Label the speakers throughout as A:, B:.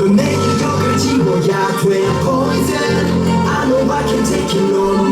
A: But maybe you're to see what you're poison. I know I can take it no more.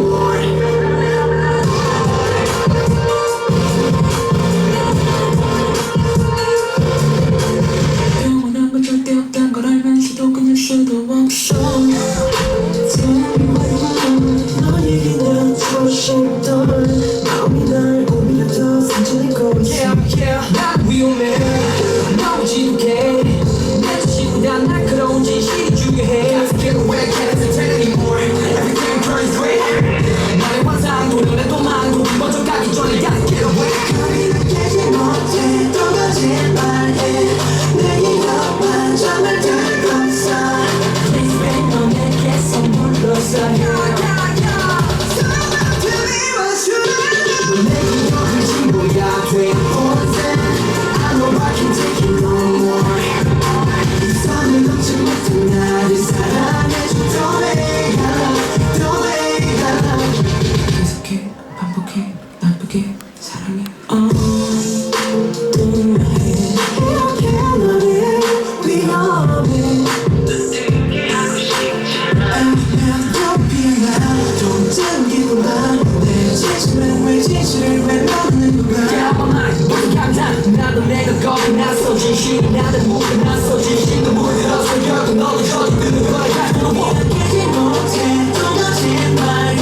A: 겁이 났어 진심이 나는 목이 났어 진심도 목을 들었어 결국 너를 쳐주는 거야. 갈수록 난
B: 깨지 못해 또 거짓말을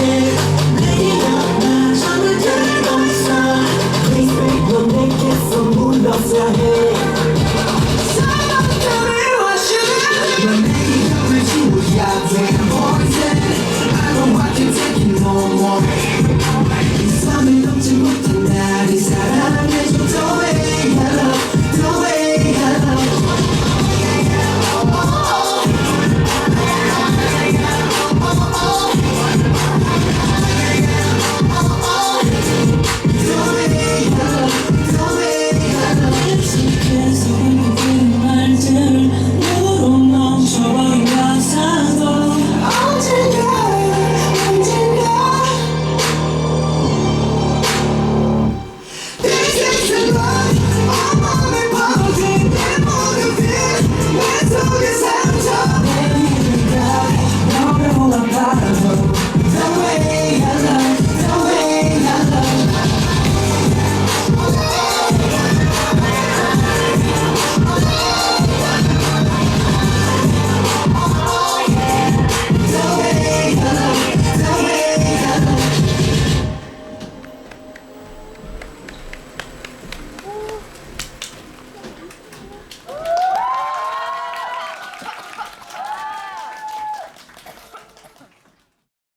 B: 내게 연나. 전부
A: 들고 있어. Please break 넌 내게서 물러서야 해. 사랑